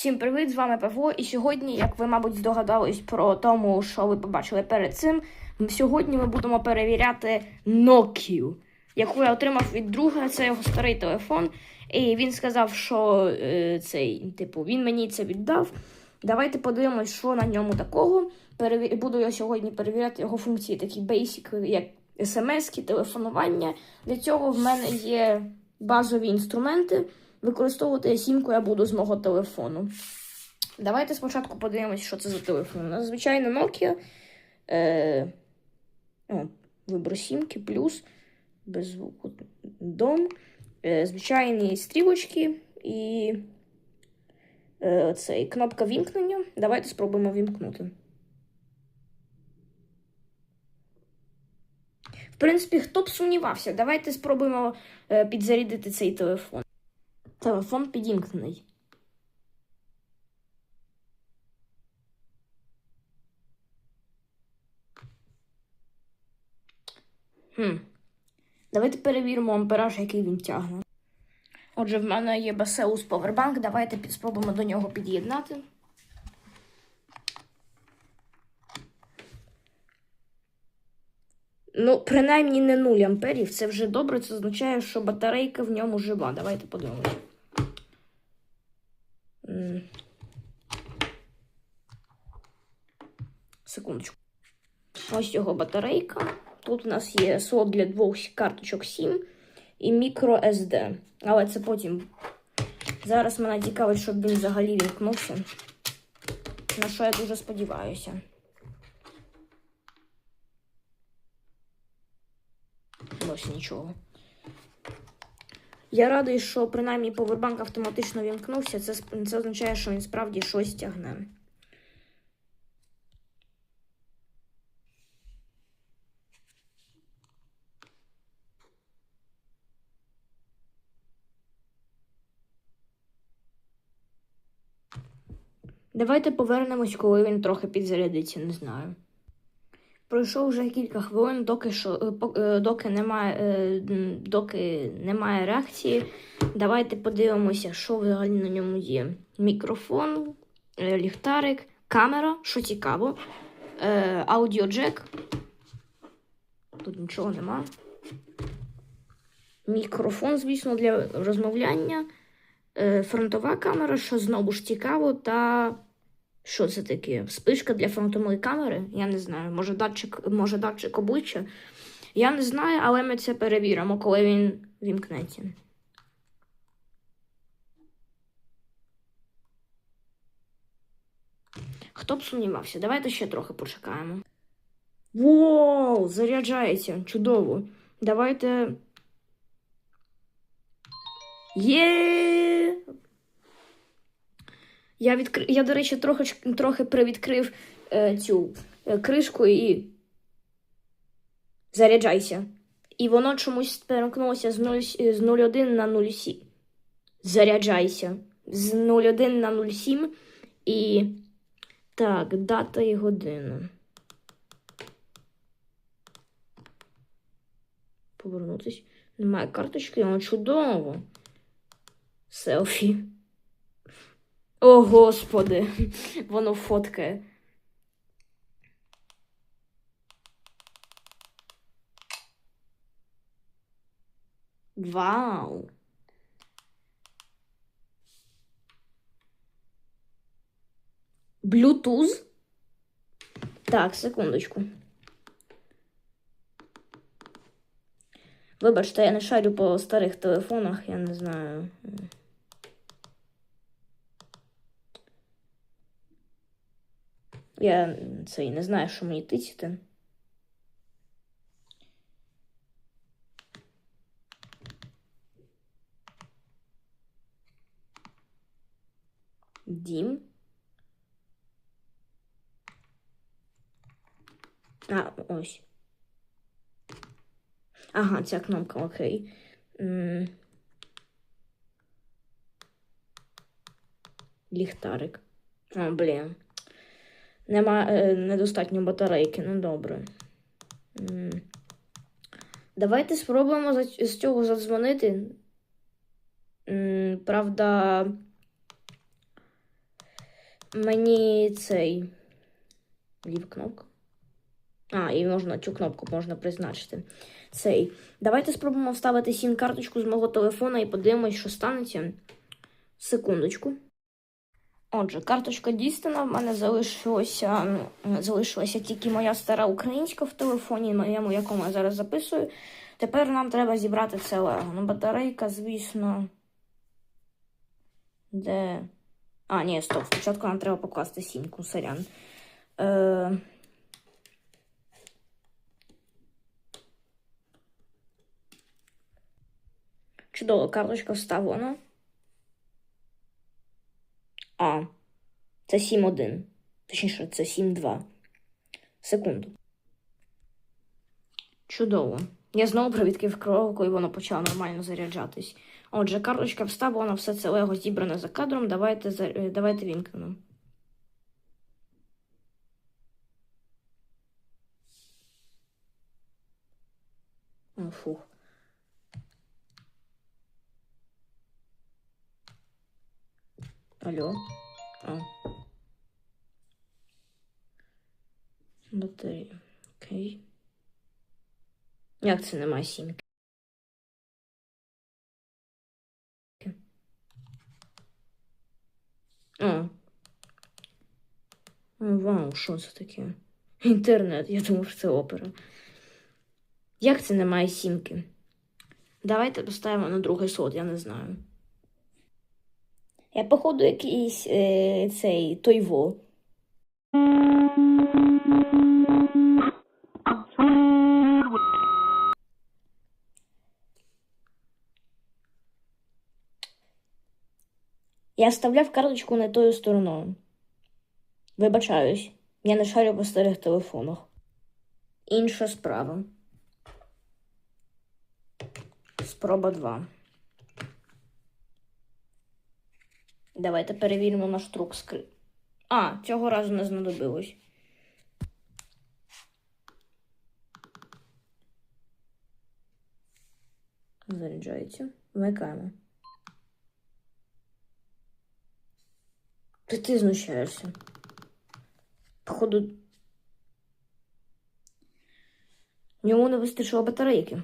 Всім привіт! З вами Павло. І сьогодні, як ви, мабуть, здогадались про тому, що ви побачили перед цим, сьогодні ми будемо перевіряти Nokia, яку я отримав від друга. Це його старий телефон. І він сказав, що е, цей, типу, він мені це віддав. Давайте подивимось, що на ньому такого. Переві... Буду я сьогодні перевіряти його функції, такі basic, як смс, телефонування. Для цього в мене є базові інструменти. Використовувати сімку я буду з мого телефону. Давайте спочатку подивимось, що це за телефон. У нас звичайно Nokia. Е... О, вибор сімки, плюс, без звуку дом. Е... Звичайні стрілочки і е... цей, кнопка вімкнення. Давайте спробуємо вімкнути. В принципі, хто б сумнівався, давайте спробуємо е... підзарядити цей телефон. Телефон підімкнений. Хм. Давайте перевіримо ампераж, який він тягне. Отже, в мене є Baseus Powerbank. Давайте спробуємо до нього під'єднати. Ну, принаймні не 0 амперів. Це вже добре. Це означає, що батарейка в ньому жива. Давайте подивимось. Секундочку. Ось його батарейка. Тут у нас є слот для двох карточок SIM і мікро SD. Але це потім. Зараз мене цікавить, щоб він взагалі вімкнувся. На що я дуже сподіваюся. Ось нічого. Я радий, що принаймні повербанк автоматично вімкнувся. Це, це означає, що він справді щось тягне. Давайте повернемось, коли він трохи підзарядиться, не знаю. Пройшло вже кілька хвилин, доки що е, е, доки немає, е, доки немає реакції. Давайте подивимося, що взагалі на ньому є. Мікрофон, ліхтарик, камера, що цікаво, аудіоджек. Тут нічого нема. Мікрофон, звісно, для розмовляння. Фронтова камера, що знову ж цікаво, та що це таке? Спишка для фронтової камери? Я не знаю. Може датчик, може датчик обличчя? Я не знаю, але ми це перевіримо, коли він вімкнеться. Хто б сумнівався? Давайте ще трохи почекаємо. Воу! Заряджається. Чудово. Давайте. Є! Я, відкр... я до речі, трохи, трохи привідкрив е, цю е, кришку і. Заряджайся. І воно чомусь перемкнулося з 0, з 01 на 07. Заряджайся. З 01 на 07. І. Так, дата і година. Повернутись. Немає карточки, але чудово. Селфі. О, господи, воно фоткає. Вау. Bluetooth? Так, секундочку. Вибачте, я не шарю по старих телефонах, я не знаю. Я цей не знаю, що мені тицяти. Дім. А, ось. Ага, ця кнопка, окей. Ліхтарик. О, блін. Нема е, недостатньо батарейки, ну добре. Давайте спробуємо з цього задзвонити. Правда, Мені цей. Лів кнопка. А, і можна цю кнопку можна призначити. Цей. Давайте спробуємо вставити сім карточку з мого телефона і подивимось, що станеться. Секундочку. Отже, карточка дістана. В мене залишилося, ну, залишилася тільки моя стара українська в телефоні, моєму, якому я зараз записую. Тепер нам треба зібрати це лего. Ну, батарейка, звісно. Де. А, ні, стоп. Спочатку нам треба покласти сімку, сорян. Е... Чудово, карточка вставлена. А, це 7-1. Точніше, це 7-2. Секунду. Чудово. Я знову привідкрив коробку, і воно почало нормально заряджатись. Отже, карточка вставлена, все це лего зібране за кадром. Давайте, е, давайте вімкнемо. Фух. Алло. А. Батарея. Окей. Як це немає сімки? А. О, вау, що це таке? Інтернет, я думав, що це опера. Як це немає сімки? Давайте поставимо на другий слот, я не знаю. Я, походу, якийсь е, цей тойво. Я вставляв карточку не тою стороною. Вибачаюсь, я не шарю по старих телефонах. Інша справа. Спроба 2. Давайте перевіримо наш трюк скри. А, цього разу не знадобилось. Заряджається. Вмикаємо. Ти ти знущаєшся. Походу. Йому не вистачило батарейки.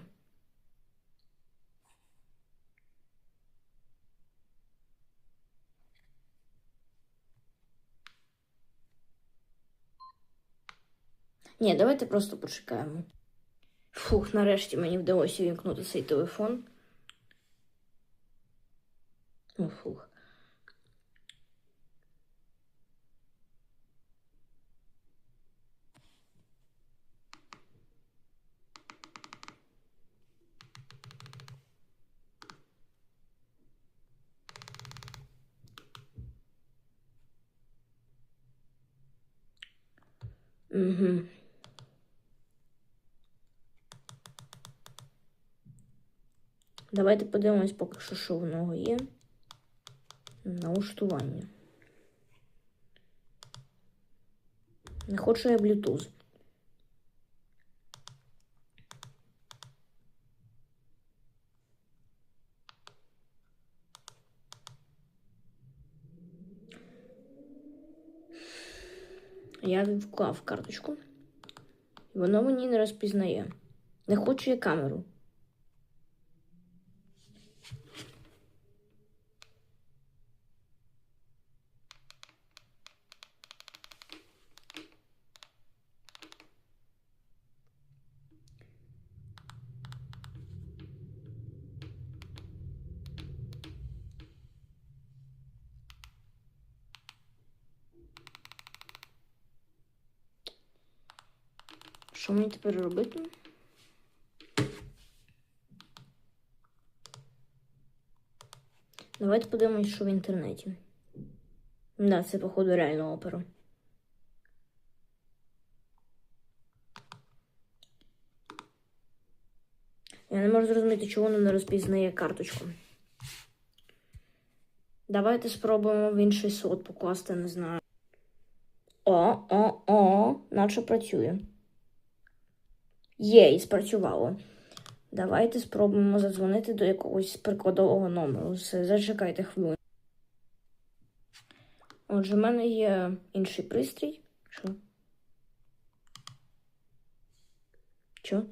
Ні, давайте просто почекаємо. Фух, нарешті мені вдалося вімкнути цей телефон. О, фух. Угу. Давайте подивимось поки що, що в нього є. Налаштування. Не хочу я Bluetooth. Я вклав карточку. І воно мені не розпізнає. Не хочу я камеру. Що мені тепер робити? Давайте подивимось, що в інтернеті. Да, це, походу, реально опера. Я не можу зрозуміти, чого воно не розпізнає карточку. Давайте спробуємо в інший слот покласти, не знаю. О, о, о, наче працює. Є, і спрацювало. Давайте спробуємо задзвонити до якогось прикладового номеру. Все, Зачекайте хвилину. Отже, в мене є інший пристрій. Що? Що?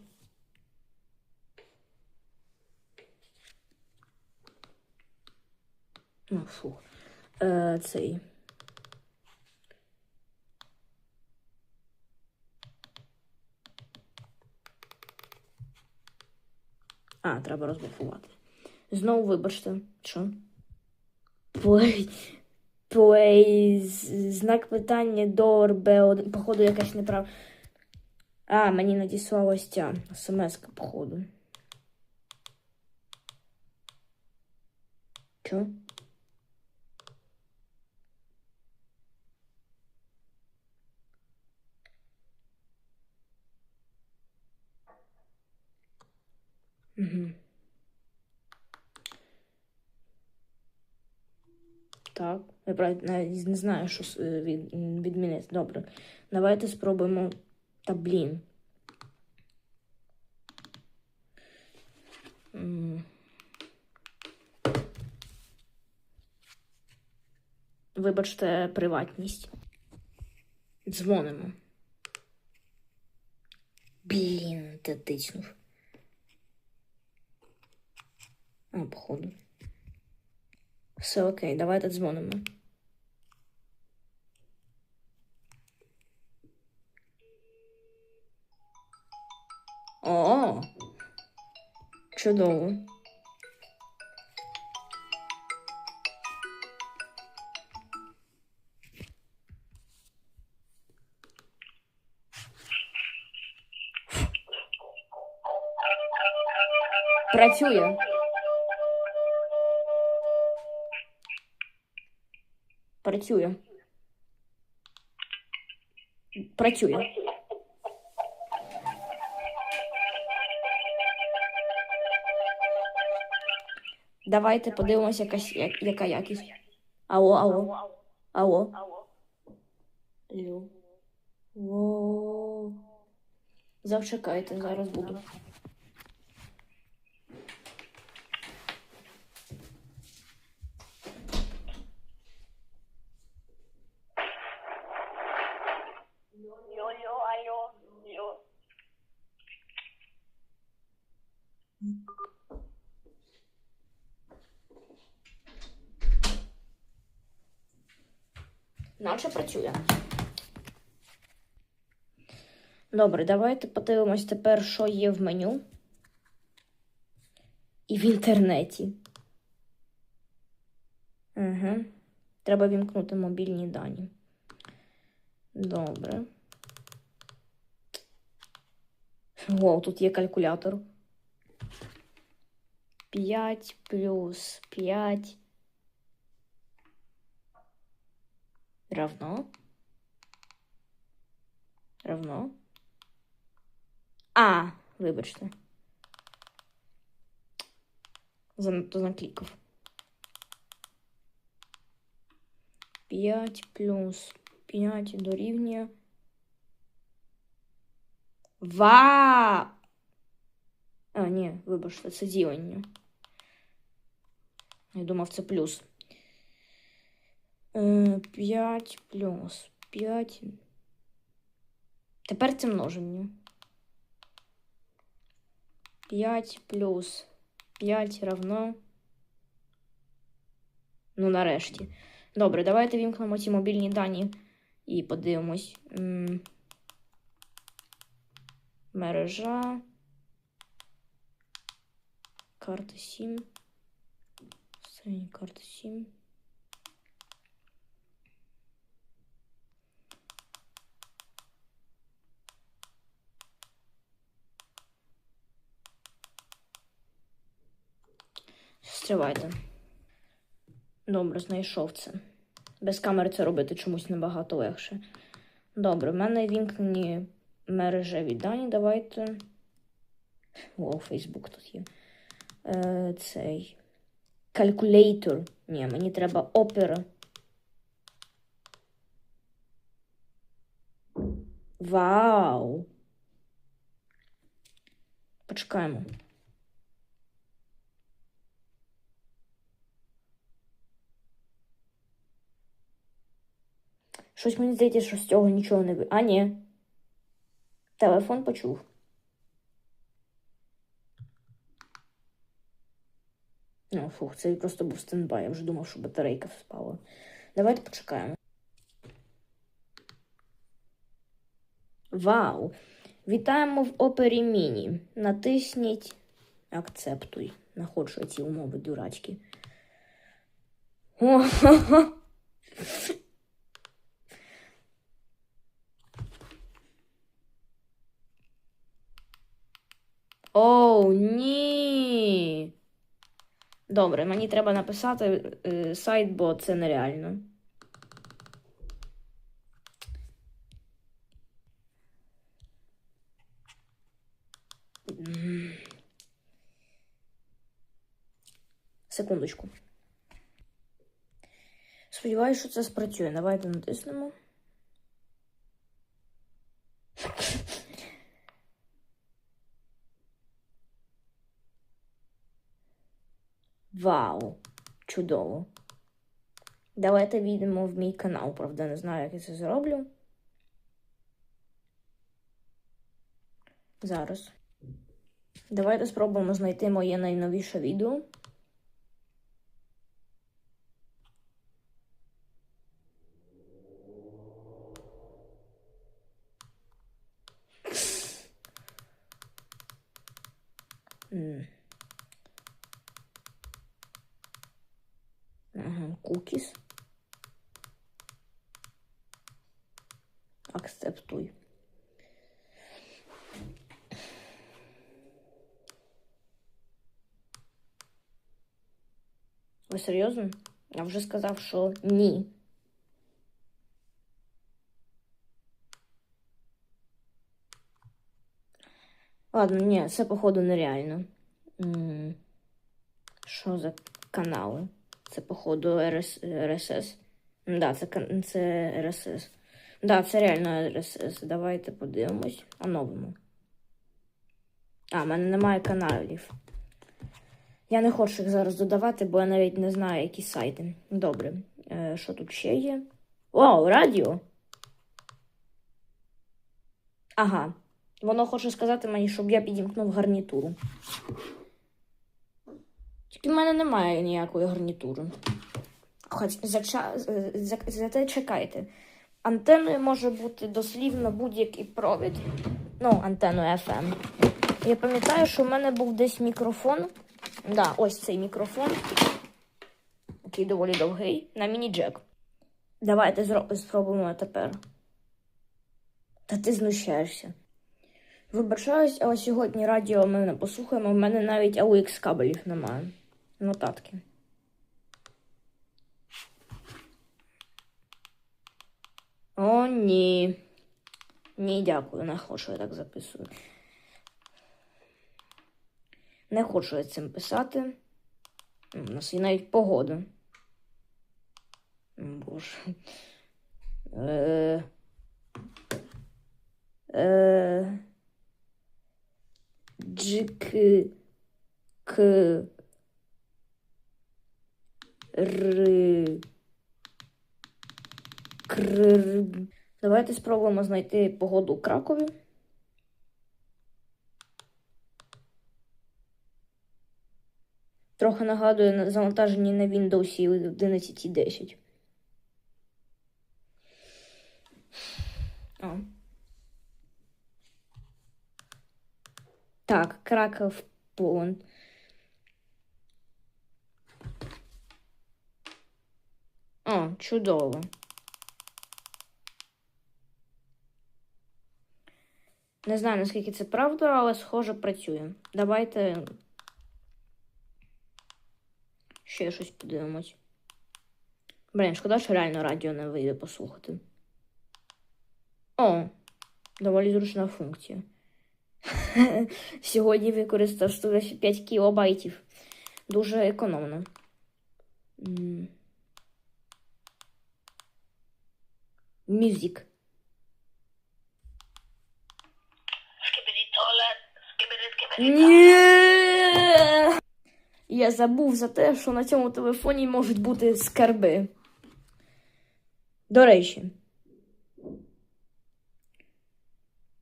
Ну, фу. Е, цей. А, треба розблокувати. Знову вибачте. Що? Плей. Плей. Знак питання долар Б1. Походу, якась неправ. А, мені надіслалась ця смс походу. Чо? Угу. Так, я правда навіть не знаю, що е, від, відмінити. Добре. Давайте спробуємо. Та блін. Вибачте, приватність. Дзвонимо. Блін, ти тиснув. А, походу. Все окей, давайте дзвонимо. О, чудово. Працює. Працює. Працює. Давайте подивимося, якась, я- яка якість. Алло, алло. Алло. Алло. Во. Завчекайте, зараз буду. Наче працює. Добре, давайте подивимось тепер, що є в меню. І в інтернеті. Угу. Треба вімкнути мобільні дані. Добре. О, тут є калькулятор. 5 плюс 5 равно. Равно. А, вибачте. Занадто наклікав. 5 плюс 5 дорівнює. Ва! А, ні, вибачте, це ділення. Я думав, це плюс. 5 плюс 5. Тепер це множення. 5 плюс 5 равно. Ну, нарешті. Добре, давайте вімкнемо ці мобільні дані і подивимось. Мережа. Карта 7. Синя карта 7. Стривайте. Добре, знайшов це. Без камери це робити чомусь набагато легше. Добре, в мене вімкнені мережеві дані. Давайте. О, Фейсбук тут є. Е, цей. Калькулятор. Ні, мені треба опера. Вау! Почекаємо. Щось мені здається, що з цього нічого не ви. А, ні. Телефон почув. Ну, фух, це просто був стендбай. Я вже думав, що батарейка вспала. Давайте почекаємо. Вау! Вітаємо в опері Міні. Натисніть Акцептуй. Находжу ці умови дурачки. О, Оу, ні. Добре, мені треба написати е, сайт, бо це нереально. Секундочку. Сподіваюся, що це спрацює. Давайте натиснемо. Вау! Чудово. Давайте війдемо в мій канал, правда, не знаю, як я це зроблю. Зараз. Давайте спробуємо знайти моє найновіше відео. М. Ага, кукіс. Акцептуй. Ви серйозно? Я вже сказав, що ні. Ладно, ні, це походу нереально. Що за канали? Це, походу, РС, РСС. Да, це, це РСС. Да, це реально РСС. Давайте подивимось. Оновимо. А, в мене немає каналів. Я не хочу їх зараз додавати, бо я навіть не знаю, які сайти. Добре. Е, що тут ще є? Вау, радіо. Ага. Воно хоче сказати мені, щоб я підімкнув гарнітуру. Тільки в мене немає ніякої гарнітури. Хоч зача... за... зате чекайте. Антеною може бути дослівно будь-який провід. Ну, антенну FM. Я пам'ятаю, що в мене був десь мікрофон. Да, ось цей мікрофон. Який доволі довгий. На міні-джек. Давайте спробуємо тепер. Та ти знущаєшся. Вибачаюсь, але сьогодні радіо ми не послухаємо. В мене навіть AUX кабелів немає. Нотатки. О, ні. Ні, дякую, не хочу я так записую. Не хочу я цим писати. У нас є навіть погода. Боже. Е... Е... Джик... К... Р... Кр... Давайте спробуємо знайти погоду у Кракові. Трохи нагадує на завантажені на Windows 11.10. О. Так, Краков повен. О, чудово. Не знаю, наскільки це правда, але схоже працює. Давайте ще щось подивимось. Блін, шкода, що реально радіо не вийде послухати. О, доволі зручна функція. Сьогодні використав 125 кілобайтів. Дуже економно. Skibidi Ні. Я забув за те, що на цьому телефоні можуть бути скарби. До речі,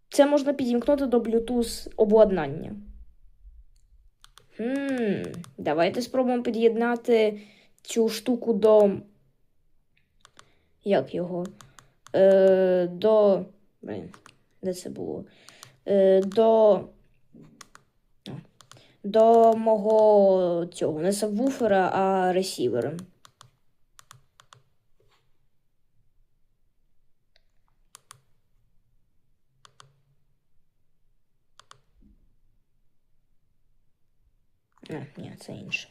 Це можна підімкнути до Bluetooth обладнання. Хм, давайте спробуємо під'єднати цю штуку до. Як його? Е, до. Блін, де це було? Е, до. До мого цього не сабвуфера, а ресівера. А, ні, це інше.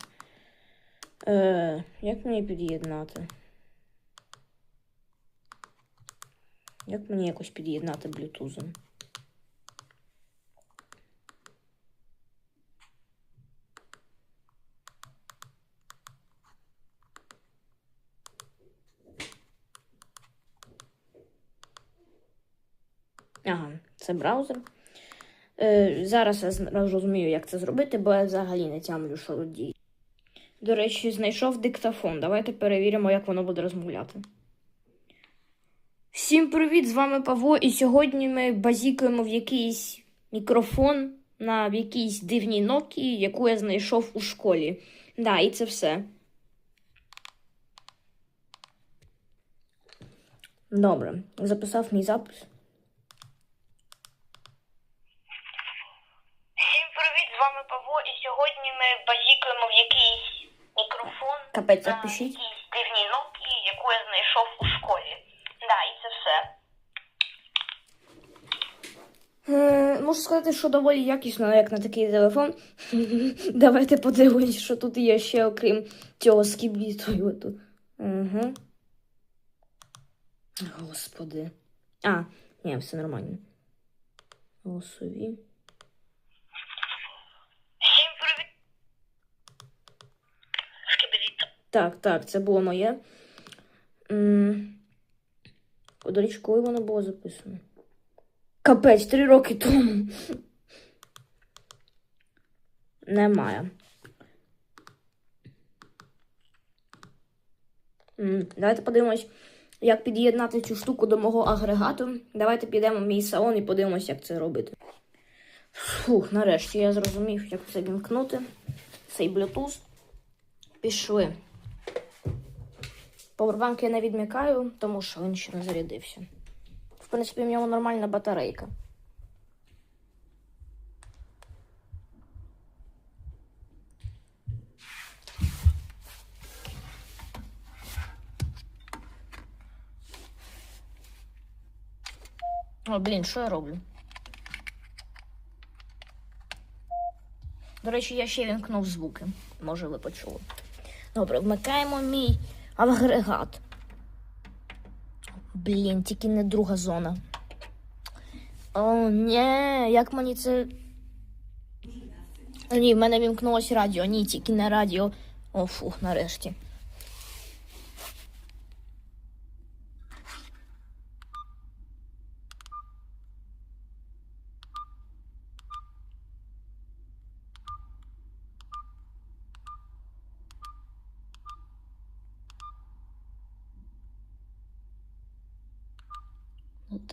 Е, як мені під'єднати? Як мені якось під'єднати блютузом? Ага, це браузер. Е, зараз я розумію, як це зробити, бо я взагалі не тямлю, що тут діє. До речі, знайшов диктофон. Давайте перевіримо, як воно буде розмовляти. Всім привіт! З вами Павло, і сьогодні ми базікуємо в якийсь мікрофон на в якійсь дивній Nokia, яку я знайшов у школі. Да, і це все. Добре, записав мій запис. Всім привіт, з вами Павло, і сьогодні ми базікуємо в якийсь мікрофон Капець, запишіть. Можу сказати, що доволі якісно, як на такий телефон. Давайте подивимось, що тут є ще, окрім цього скібі Угу. Господи. А, ні, все нормально. Голосові. Так, так, це було моє. Речі, коли воно було записано? Капець, три роки тому. Немає. Давайте подивимось, як під'єднати цю штуку до мого агрегату. Давайте підемо в мій салон і подивимось, як це робити. Фух, нарешті я зрозумів, як це вімкнути. Цей Bluetooth. Пішли. Повербанк я не відмикаю, тому що він ще не зарядився. Принципі, в нього нормальна батарейка. О, блін, що я роблю? До речі, я ще вімкнув звуки. Може, ви почули. Добре, вмикаємо мій агрегат. Блін, тільки не друга зона. О, ні, як мені це. Ні, в мене вімкнулось радіо. Ні, тільки не радіо. О, фух, нарешті.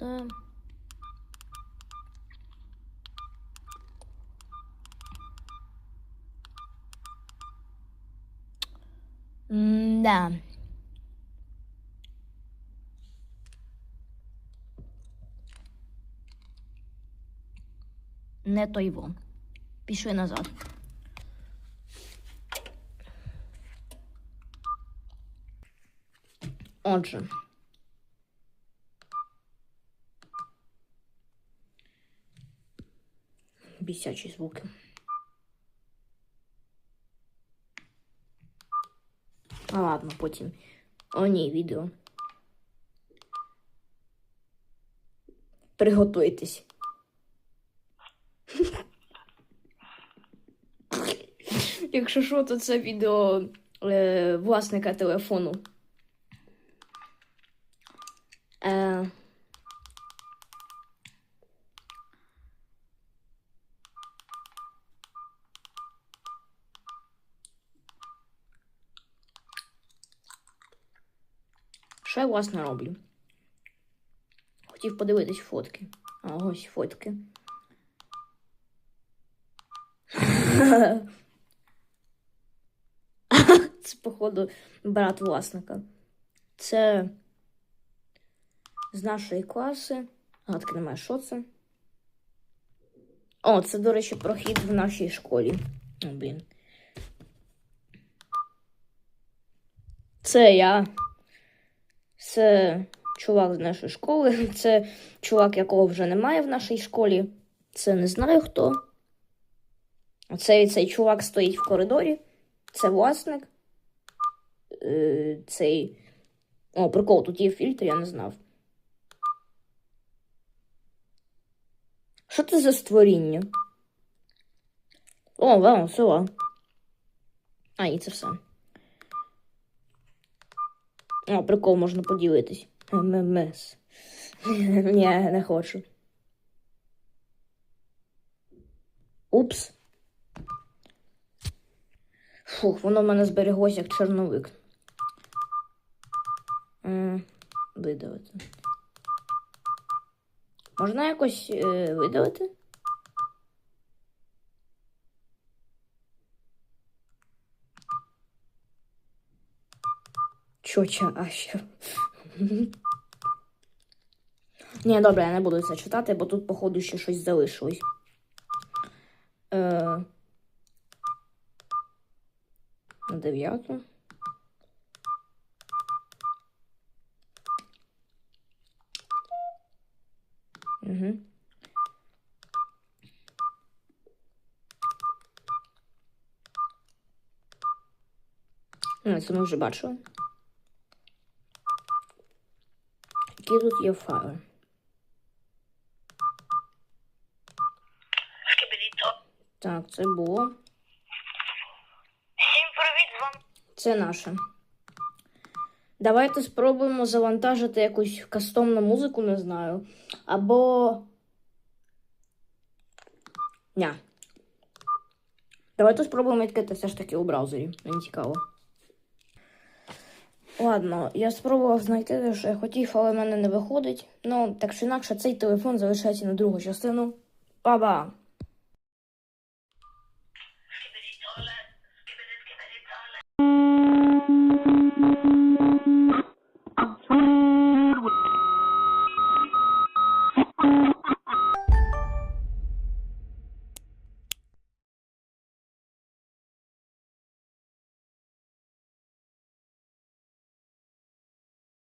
Это... Да. Не той вон. Пішли назад. Отже. Бісячі звуки. А ладно, потім. О, ні, відео. Приготуйтесь. Якщо що, то це відео е, власника телефону. Е, Що я власне роблю? Хотів подивитись фотки. А ось фотки. Це, походу, брат власника. Це з нашої класи. Гадки немає, що це. О, це, до речі, прохід в нашій школі. О, блін. Це я. Це чувак з нашої школи. Це чувак, якого вже немає в нашій школі. Це не знаю хто. Оцей цей чувак стоїть в коридорі. Це власник. Е, цей. О, прикол, тут є фільтр, я не знав. Що це за створіння? О, вау, села. А, і це все. О, прикол, можна поділитись. ММС. Ні, не хочу. Упс. Фух, воно в мене збереглося як чорновик. Видалити. Можна якось е, видалити? Що? Ні, добре, я не буду це читати, бо тут, походу, ще щось залишилось. Е... На дев'яту. Угу. Ну, це ми вже бачили. Є файли? Шкібідіто. Так, це було. Всім привіт, з вами Це наше. Давайте спробуємо завантажити якусь кастомну музику, не знаю. Або. Ня. Давайте спробуємо відкрити все ж таки у браузері. Мені цікаво. Ладно, я спробував знайти те, що я хотів, але в мене не виходить. Ну, так чи інакше, цей телефон залишається на другу частину. Па-ба!